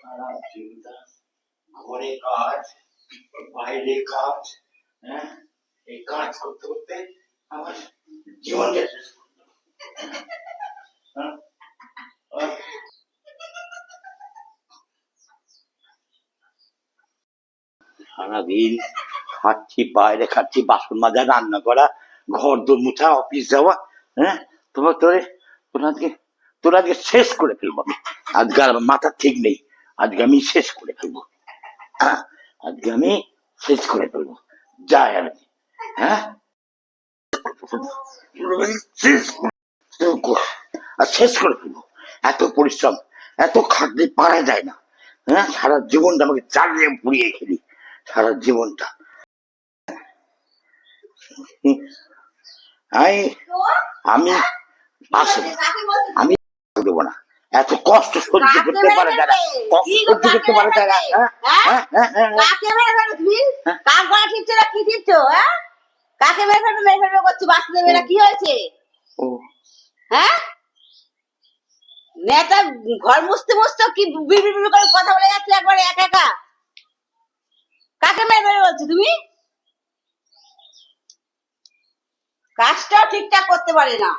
সারা চিন্তা ঘরে কাজ, বাইরে কাজ হ্যাঁ এই কাজ করতে করতে আমার জীবনটা শেষ করে দিল। হ্যাঁ? সারাদিন খাচ্ছি, বাইরে খাচ্ছি, বাসন মাজা, রান্না করা, ঘর দোর মুছা, অফিস যাওয়া হ্যাঁ তোমার তোরে তোর আজকে তোর আজকে শেষ করে ফেলব আমি আজকে মাথা ঠিক নেই আজকে আমি শেষ করে ফেলব। হ্যাঁ, আজকে আমি শেষ করে ফেলব। যাই হ্যাঁ? আর শেষ করে ফেলব। এত পরিশ্রম এত খাটনি পারা যায় না। হ্যাঁ? সারা জীবনটা আমাকে চালিয়ে পুড়িয়ে খেলি সারা জীবনটা। আমি আমি আমি দেবো না। এত কষ্ট সহ্য করতে পারে যারা কষ্ট সহ্য করতে পারে যারা হ্যাঁ? হ্যাঁ, হ্যাঁ। কাকে মেরে ফেলো তুমি? গলা টিপছো না কি টিপছো হ্যাঁ? কাকে মেরে ফেলো মেরে ফেলো করছ? বাঁচতে দেবে না কি হয়েছে? হ্যাঁ? মেয়েটা ঘর মুছতে মুছতে কি বিড় বিড় করে কথা বলে যাচ্ছে একবারে একা একা? কাকে মেরে ফেলে বলছো তুমি? কাজটাও ঠিকঠাক করতে পারে না।